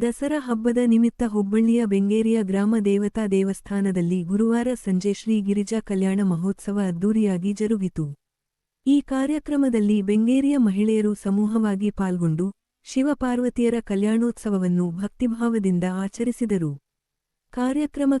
ದಸರಾ ಹಬ್ಬದ ನಿಮಿತ್ತ ಹುಬ್ಬಳ್ಳಿಯ ಬೆಂಗೇರಿಯ ಗ್ರಾಮ ದೇವತಾ ದೇವಸ್ಥಾನದಲ್ಲಿ ಗುರುವಾರ ಸಂಜೆ ಶ್ರೀ ಗಿರಿಜಾ ಕಲ್ಯಾಣ ಮಹೋತ್ಸವ ಅದ್ದೂರಿಯಾಗಿ ಜರುಗಿತು. ಈ ಕಾರ್ಯಕ್ರಮದಲ್ಲಿ ಬೆಂಗೇರಿಯ ಮಹಿಳೆಯರು ಸಮೂಹವಾಗಿ ಪಾಲ್ಗೊಂಡು ಶಿವಪಾರ್ವತಿಯರ ಕಲ್ಯಾಣೋತ್ಸವವನ್ನು ಭಕ್ತಿಭಾವದಿಂದ ಆಚರಿಸಿದರು. ಕಾರ್ಯಕ್ರಮ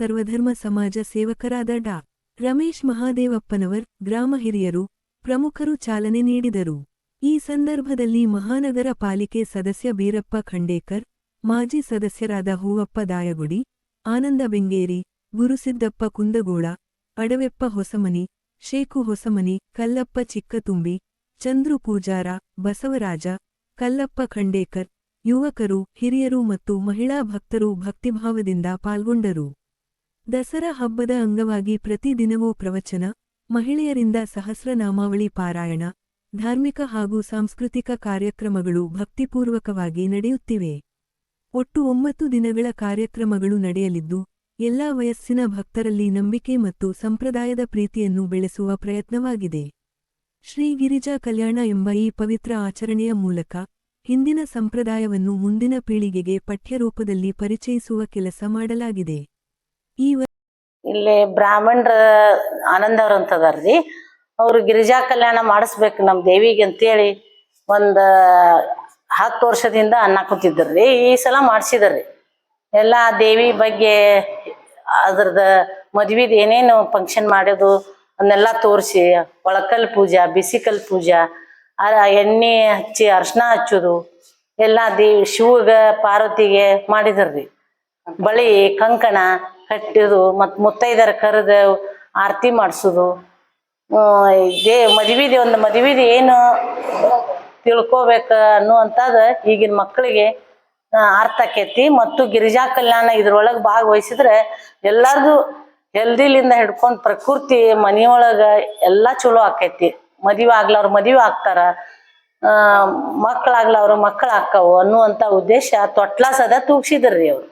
ಸರ್ವಧರ್ಮ ಸಮಾಜ ಸೇವಕರಾದ ಡಾ. ರಮೇಶ್ ಮಹಾದೇವಪ್ಪನವರ್, ಗ್ರಾಮ ಹಿರಿಯರು, ಪ್ರಮುಖರು ಚಾಲನೆ ನೀಡಿದರು. ಈ ಸಂದರ್ಭದಲ್ಲಿ ಮಹಾನಗರ ಪಾಲಿಕೆ ಸದಸ್ಯ ಬೀರಪ್ಪ ಖಂಡೇಕರ್, ಮಾಜಿ ಸದಸ್ಯರಾದ ಹೂವಪ್ಪ ದಾಯಗುಡಿ, ಆನಂದ ಬೆಂಗೇರಿ, ಗುರುಸಿದ್ದಪ್ಪ ಕುಂದಗೋಳ, ಅಡವೆಪ್ಪ ಹೊಸಮನಿ, ಶೇಖು ಹೊಸಮನಿ, ಕಲ್ಲಪ್ಪ ಚಿಕ್ಕತುಂಬಿ, ಚಂದ್ರು ಪೂಜಾರ, ಬಸವರಾಜ, ಕಲ್ಲಪ್ಪ ಖಂಡೇಕರ್, ಯುವಕರು, ಹಿರಿಯರು ಮತ್ತು ಮಹಿಳಾ ಭಕ್ತರು ಭಕ್ತಿಭಾವದಿಂದ ಪಾಲ್ಗೊಂಡರು. ದಸರಾ ಹಬ್ಬದ ಅಂಗವಾಗಿ ಪ್ರತಿದಿನವೂ ಪ್ರವಚನ, ಮಹಿಳೆಯರಿಂದ ಸಹಸ್ರನಾಮಾವಳಿ ಪಾರಾಯಣ, ಧಾರ್ಮಿಕ ಹಾಗೂ ಸಾಂಸ್ಕೃತಿಕ ಕಾರ್ಯಕ್ರಮಗಳು ಭಕ್ತಿಪೂರ್ವಕವಾಗಿ ನಡೆಯುತ್ತಿವೆ. ಒಟ್ಟು ಒಂಬತ್ತು ದಿನಗಳ ಕಾರ್ಯಕ್ರಮಗಳು ನಡೆಯಲಿದ್ದು, ಎಲ್ಲಾ ವಯಸ್ಸಿನ ಭಕ್ತರಲ್ಲಿ ನಂಬಿಕೆ ಮತ್ತು ಸಂಪ್ರದಾಯದ ಪ್ರೀತಿಯನ್ನು ಬೆಳೆಸುವ ಪ್ರಯತ್ನವಾಗಿದೆ. ಶ್ರೀ ಗಿರಿಜಾ ಕಲ್ಯಾಣ ಎಂಬ ಈ ಪವಿತ್ರ ಆಚರಣೆಯ ಮೂಲಕ ಹಿಂದಿನ ಸಂಪ್ರದಾಯವನ್ನು ಮುಂದಿನ ಪೀಳಿಗೆಗೆ ಪಠ್ಯರೂಪದಲ್ಲಿ ಪರಿಚಯಿಸುವ ಕೆಲಸ ಮಾಡಲಾಗಿದೆ. ಇಲ್ಲಿ ಬ್ರಾಹ್ಮಣರ ಆನಂದ ಅವ್ರ ಅಂತ ಅದಾರ್ರಿ ಅವ್ರು ಗಿರಿಜಾ ಕಲ್ಯಾಣ ಮಾಡಿಸ್ಬೇಕು ನಮ್ಮ ದೇವಿಗೆ ಅಂತೇಳಿ ಒಂದ ಹತ್ತು ವರ್ಷದಿಂದ ಅನ್ನಕುತ್ತಿದ್ರಿ ಈ ಸಲ ಮಾಡಿಸಿದ್ರಿ ಎಲ್ಲ ದೇವಿ ಬಗ್ಗೆ ಅದ್ರದ ಮದ್ವಿದ ಏನೇನು ಫಂಕ್ಷನ್ ಮಾಡೋದು ಅದನ್ನೆಲ್ಲ ತೋರಿಸಿ, ಒಳಕಲ್ ಪೂಜಾ, ಬಿಸಿಕಲ್ ಪೂಜಾ ಎಣ್ಣೆ ಹಚ್ಚಿ ಅರ್ಶನ ಹಚ್ಚೋದು, ಎಲ್ಲ ದೇವಿ ಶಿವಗ ಪಾರ್ವತಿಗೆ ಮಾಡಿದ್ರಿ ಬಳಿ ಕಂಕಣ ಕಟ್ಟಿದು ಮತ್ತು ಮುತ್ತೈದರ ಕರೆದು ಆರತಿ ಮಾಡಿಸೋದು. ದೇ ಮದುವೆದು, ಒಂದು ಮದುವೆದು ಏನು ತಿಳ್ಕೋಬೇಕು ಅನ್ನುವಂಥದ್ದು ಈಗಿನ ಮಕ್ಕಳಿಗೆ ಅರ್ಥ ಆಕೈತಿ. ಮತ್ತು ಗಿರಿಜಾ ಕಲ್ಯಾಣ ಇದ್ರೊಳಗೆ ಭಾಗವಹಿಸಿದ್ರೆ ಎಲ್ಲರದು ಹೆಲ್ದಿಲಿಂದ ಹಿಡ್ಕೊಂಡು ಪ್ರಕೃತಿ ಮನೆಯೊಳಗೆ ಎಲ್ಲ ಚಲೋ ಆಕೈತಿ. ಮದುವೆ ಆಗ್ಲವ್ರು ಮದುವೆ ಆಗ್ತಾರ. ಮಕ್ಕಳಾಗ್ಲವ್ರು ಮಕ್ಕಳು ಆಕ್ಕವು ಅನ್ನುವಂಥ ಉದ್ದೇಶ ತೊಟ್ಲಾಸದ ತೂಗ್ಸಿದ್ರಿ ಅವ್ರು.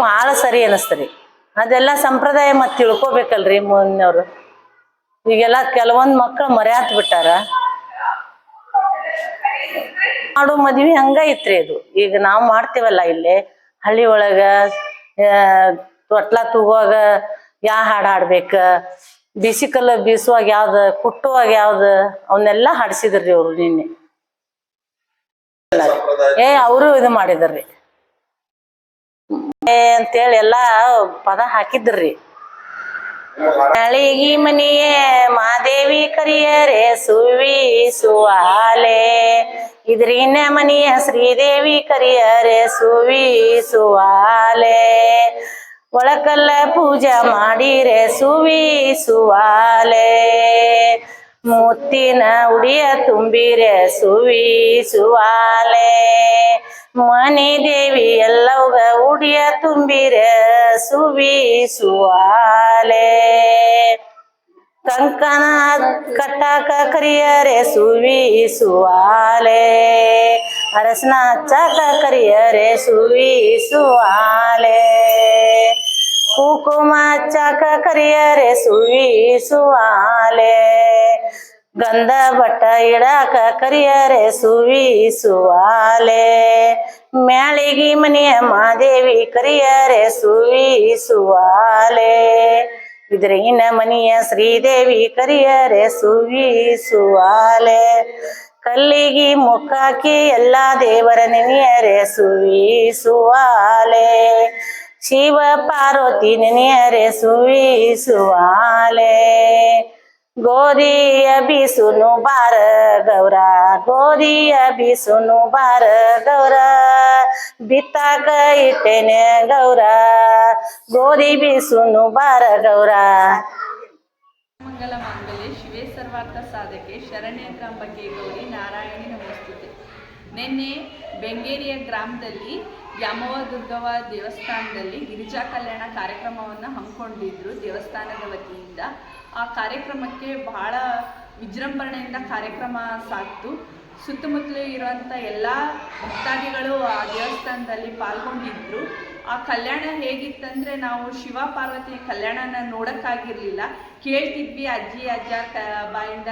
ಭಾಳ ಸರಿ ಅನಸ್ತರಿ ಅದೆಲ್ಲ ಸಂಪ್ರದಾಯ ಮತ್ ತಿಳ್ಕೊಬೇಕಲ್ರಿ ಮುಂದಿನವ್ರು ಈಗೆಲ್ಲ ಕೆಲವೊಂದ್ ಮಕ್ಳು ಮರ್ಯಾತ್ ಬಿಟ್ಟಾರ. ಮಾಡೋ ಮದ್ವಿ ಹಂಗ ಐತ್ರಿ ಅದು. ಈಗ ನಾವ್ ಮಾಡ್ತೀವಲ್ಲ ಇಲ್ಲಿ ಹಳ್ಳಿ ಒಳಗ ತೊಟ್ಲಾ ತೂಗುವಾಗ ಯಾ ಹಾಡ್ ಹಾಡ್ಬೇಕ ಬಿಸಿಕಲ್ಲ ಬೀಸುವಾಗ ಯಾವ್ದ ಕುಟ್ಟುವಾಗ ಯಾವ್ದ ಅವನ್ನೆಲ್ಲ ಹಾಡ್ಸಿದ್ರಿ ಅವ್ರು ನಿನ್ನೆ. ಏ ಅವರು ಇದು ಮಾಡಿದ್ರಿ. ಅಂತೇಳಿ ಎಲ್ಲಾ ಪದ ಹಾಕಿದ್ರಿ. ನಳಿಗಿ ಮನಿಯೇ ಮಾದೇವಿ ಕರಿಯರೆ, ಸುವಿ ಸುವಾಲೆ. ಇದ್ರಿನ ಮನಿಯ ಶ್ರೀದೇವಿ ಕರಿಯರೆ, ಸುವಿ ಸುವಾಲೆ. ಒಳಕಲ್ಲ ಪೂಜಾ ಮಾಡಿರೆ, ಸುವಿ ಸುವಾಲೆ. ಮುತ್ತಿನ ಉಡಿಯ ತುಂಬಿರೆ, ಸುವಿ ಸುವಾಲೆ. ಮನಿ ದೇವಿ ಎಲ್ಲವಗ ಉಡಿಯ ತುಂಬಿರ ಸುವಿಸುವಾಲೆ. ಕಂಕನ ಕಟ್ಟಾಕ ಕರಿಯರೆ ಸುವಿಸುವಾಲೆ. ಅರಸನ ಹಚ್ಚಾಕ ಕರಿಯರೆ ಸುವಿಸುವಾಲೆ. ಕುಕುಮ ಹಚ್ಚಾಕ ಕರಿಯರೆ ಸುವಿ ಸುವಾಲೆ ಗಂಧ ಬಟ್ಟ ಇಡಾಕ ಕರಿಯರೆ ಸುವಿ ಸುವಾಲೆ ಮ್ಯಾಳಿಗಿ ಮನೆಯ ಮಾದೇವಿ ಕರಿಯರೆ ಸುವಿ ಸುವಾಲೆ ಇದ್ರಿನ ಮನೆಯ ಶ್ರೀದೇವಿ ಕರಿಯರೆ ಸುವಿಸುವಾಲೆ. ಕಲ್ಲಿಗಿ ಮುಖಾಕಿ ಎಲ್ಲ ದೇವರ ನೆನೆಯರೆ ಸುವಿಸುವಾಲೆ. ಶಿವ ಪಾರ್ವತಿ ನೆನೆಯರೆ ಸುವಿಸುವಾಲೆ. ಗೋಧಿಯ ಬೀಸುನು ಬಾರ ಗೌರ. ಗೋಧಿಯ ಬೀಸುನು ಬಾರ ಗೌರ. ಬಿತ್ತಾಕ ಇಟ್ಟೆನೆ ಗೌರ. ಗೋದಿ ಬಿ ಸುನು ಬಾರ ಗೌರ. ಮಂಗಲ ಮಾಂಗಲ್ಯ, ಶಿವೇ ಸರ್ವಾರ್ಥ ಸಾಧಕೆ ಶರಣ್ಯ ತ್ರಂಬಕೆ ಗೌರಿ, ನಾರಾಯಣಿ ನಮಸ್ತುತೆ ನಿನ್ನೆ ಬೆಂಗೇರಿಯ ಗ್ರಾಮದಲ್ಲಿ ಯಾಮವ ದುರ್ಗವ ದೇವಸ್ಥಾನದಲ್ಲಿ ಗಿರಿಜಾ ಕಲ್ಯಾಣ ಕಾರ್ಯಕ್ರಮವನ್ನು ಹಮ್ಮಿಕೊಂಡಿದ್ರು ದೇವಸ್ಥಾನದ ವತಿಯಿಂದ. ಆ ಕಾರ್ಯಕ್ರಮಕ್ಕೆ ಬಹಳ ವಿಜೃಂಭಣೆಯಿಂದ ಕಾರ್ಯಕ್ರಮ ಸಾಕ್ತು. ಸುತ್ತಮುತ್ತಲು ಇರುವಂಥ ಎಲ್ಲ ಭಕ್ತಾದಿಗಳು ಆ ದೇವಸ್ಥಾನದಲ್ಲಿ ಪಾಲ್ಗೊಂಡಿದ್ರು. ಆ ಕಲ್ಯಾಣ ಹೇಗಿತ್ತಂದ್ರೆ ನಾವು ಶಿವ ಪಾರ್ವತಿ ಕಲ್ಯಾಣನ ನೋಡೋಕ್ಕಾಗಿರ್ಲಿಲ್ಲ. ಕೇಳ್ತಿದ್ವಿ, ಅಜ್ಜಿ, ಅಜ್ಜ ಬಾಯಿಂದ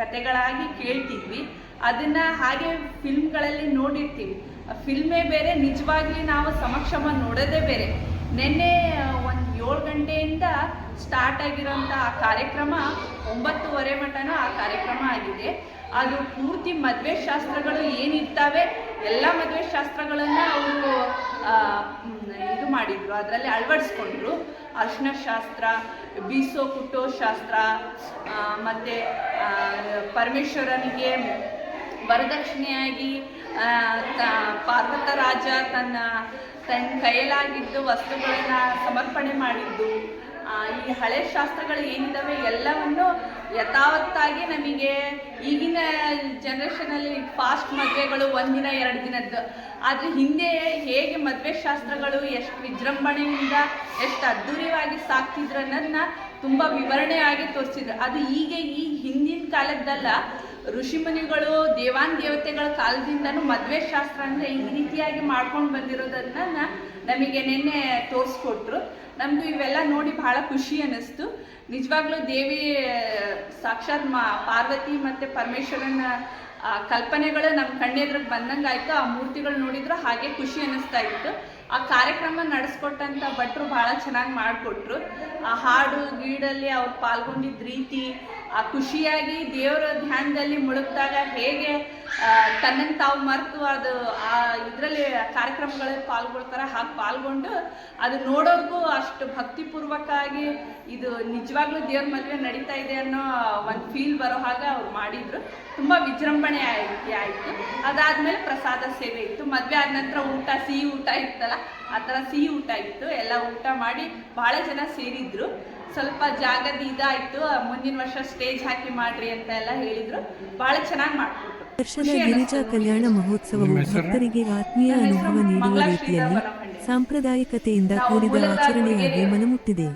ಕತೆಗಳಾಗಿ ಕೇಳ್ತಿದ್ವಿ. ಅದನ್ನ ಹಾಗೆ ಫಿಲ್ಮ್ಗಳಲ್ಲಿ ನೋಡಿರ್ತೀವಿ. ಫಿಲ್ಮೇ ಬೇರೆ, ನಿಜವಾಗ್ಲಿ ನಾವು ಸಮಕ್ಷಮ ನೋಡೋದೇ ಬೇರೆ. ನಿನ್ನೆ ಒಂದು ಏಳು ಗಂಟೆಯಿಂದ ಸ್ಟಾರ್ಟ್ ಆಗಿರೋಂಥ ಆ ಕಾರ್ಯಕ್ರಮ, ಒಂಬತ್ತುವರೆ ಮಟನೂ ಆ ಕಾರ್ಯಕ್ರಮ ಆಗಿದೆ. ಅದು ಪೂರ್ತಿ ಮದುವೆ ಶಾಸ್ತ್ರಗಳು ಏನಿರ್ತವೆ, ಎಲ್ಲ ಮದುವೆ ಶಾಸ್ತ್ರಗಳನ್ನು ಅವರು ಇದು ಮಾಡಿದ್ರು, ಅದರಲ್ಲಿ ಅಳವಡಿಸ್ಕೊಂಡ್ರು. ಅರ್ಶಿನ ಶಾಸ್ತ್ರ, ಬೀಸೋ ಕುಟ್ಟೋ ಶಾಸ್ತ್ರ ಮತ್ತು ಮತ್ತೆ ಪರಮೇಶ್ವರನಿಗೆ ವರದಕ್ಷಿಣೆಯಾಗಿ ಪಾರ್ವತ ರಾಜ ತನ್ನ ತನ್ನ ಕೈಯಲಾಗಿದ್ದು ವಸ್ತುಗಳನ್ನು ಸಮರ್ಪಣೆ ಮಾಡಿದ್ದು. ಈ ಹಳೆ ಶಾಸ್ತ್ರಗಳು ಏನಿದ್ದಾವೆ ಎಲ್ಲವನ್ನು ಯಥಾವತ್ತಾಗಿ ನಮಗೆ ಈಗಿನ ಜನ್ರೇಷನಲ್ಲಿ ಫಾಸ್ಟ್ ಮದುವೆಗಳು ಒಂದಿನ, ಎರಡು ದಿನದ್ದು. ಆದರೆ ಹಿಂದೆ ಹೇಗೆ ಮದುವೆ ಶಾಸ್ತ್ರಗಳು ಎಷ್ಟು ವಿಜೃಂಭಣೆಯಿಂದ, ಎಷ್ಟು ಅದ್ಧೂರಿಯಾಗಿ ಸಾಕ್ತಿದ್ರು ಅನ್ನೋದನ್ನ ತುಂಬ ವಿವರಣೆಯಾಗಿ ತೋರಿಸಿದ್ರು. ಅದು ಈಗ ಈ ಹಿಂದಿನ ಕಾಲದ್ದಲ್ಲ. ಋಷಿಮುನಿಗಳು ದೇವಾನ್ ದೇವತೆಗಳ ಕಾಲದಿಂದನೂ ಮದುವೆ ಶಾಸ್ತ್ರ ಅಂದರೆ ಈ ರೀತಿಯಾಗಿ ಮಾಡ್ಕೊಂಡು ಬಂದಿರೋದನ್ನ ನಮಗೆ ನಿನ್ನೆ ತೋರಿಸ್ಕೊಟ್ರು. ನಮಗೂ ಇವೆಲ್ಲ ನೋಡಿ ಬಹಳ ಖುಷಿ ಅನ್ನಿಸ್ತು. ನಿಜವಾಗ್ಲೂ ದೇವಿ, ಸಾಕ್ಷಾತ್ ಮಾ, ಪಾರ್ವತಿ ಮತ್ತು ಪರಮೇಶ್ವರನ ಕಲ್ಪನೆಗಳು ನಮ್ಮ ಕಣ್ಣೆದ್ರಿಗೆ ಬಂದಂಗಾಯ್ತು. ಆ ಮೂರ್ತಿಗಳು ನೋಡಿದ್ರು ಹಾಗೆ ಖುಷಿ ಅನ್ನಿಸ್ತಾ ಇತ್ತು. ಆ ಕಾರ್ಯಕ್ರಮ ನಡೆಸ್ಕೊಟ್ಟಂಥ ಭಟ್ರು ಭಾಳ ಚೆನ್ನಾಗಿ ಮಾಡಿಕೊಟ್ರು. ಆ ಹಾಡು, ಗೀಡಲ್ಲಿ ಅವ್ರು ಪಾಲ್ಗೊಂಡಿದ್ದ ರೀತಿ ಆ ಖುಷಿಯಾಗಿ ದೇವರ ಧ್ಯಾನದಲ್ಲಿ ಮುಳುಗಿದಾಗ ಹೇಗೆ ತನ್ನನ್ನು ತಾವು ಮರೆತು ಅದು, ಆ, ಇದರಲ್ಲಿ ಕಾರ್ಯಕ್ರಮಗಳಲ್ಲಿ ಪಾಲ್ಗೊಳ್ತಾರೆ, ಹಾಗೆ ಪಾಲ್ಗೊಂಡು ಅದು ನೋಡೋಕ್ಕೂ ಅಷ್ಟು ಭಕ್ತಿಪೂರ್ವಕವಾಗಿ ಇದು ನಿಜವಾಗ್ಲೂ ದೇವ್ರ ಮದುವೆ ನಡೀತಾ ಇದೆ ಅನ್ನೋ ಒಂದು ಫೀಲ್ ಬರೋ ಹಾಗೆ ಅವ್ರು ಮಾಡಿದ್ರು. ತುಂಬ ವಿಜೃಂಭಣೆ ಆಯ್ತು, ಆಯಿತು. ಅದಾದಮೇಲೆ ಪ್ರಸಾದ ಸೇವೆ ಇತ್ತು. ಮದುವೆ ಆದ ನಂತರ ಊಟ, ಸಿಹಿ ಊಟ ಇತ್ತಲ್ಲ, ಆ ಥರ ಸಿಹಿ ಊಟ ಇತ್ತು. ಎಲ್ಲ ಊಟ ಮಾಡಿ ಭಾಳ ಜನ ಸೇರಿದ್ರು. ಸ್ವಲ್ಪ ಜಾಗದ ಇದಾಯ್ತು ಮುಂದಿನ ವರ್ಷ ಸ್ಟೇಜ್ ಹಾಕಿ ಮಾಡ್ರಿ ಅಂತ ಎಲ್ಲ ಹೇಳಿದ್ರು. ಬಹಳ ಚೆನ್ನಾಗಿ ಮಾಡಿಕೊಟ್ರು. ವರ್ಷದ ಗಿರಿಜಾ ಕಲ್ಯಾಣ ಮಹೋತ್ಸವವು ಭಕ್ತರಿಗೆ ಆತ್ಮೀಯ ಅನುಭವ ನೀಡುವ ರೀತಿಯಲ್ಲಿ ಸಾಂಪ್ರದಾಯಿಕತೆಯಿಂದ ಕೂಡಿದ ಆಚರಣೆಯಾಗಿ ಮನಮುಟ್ಟಿದೆ.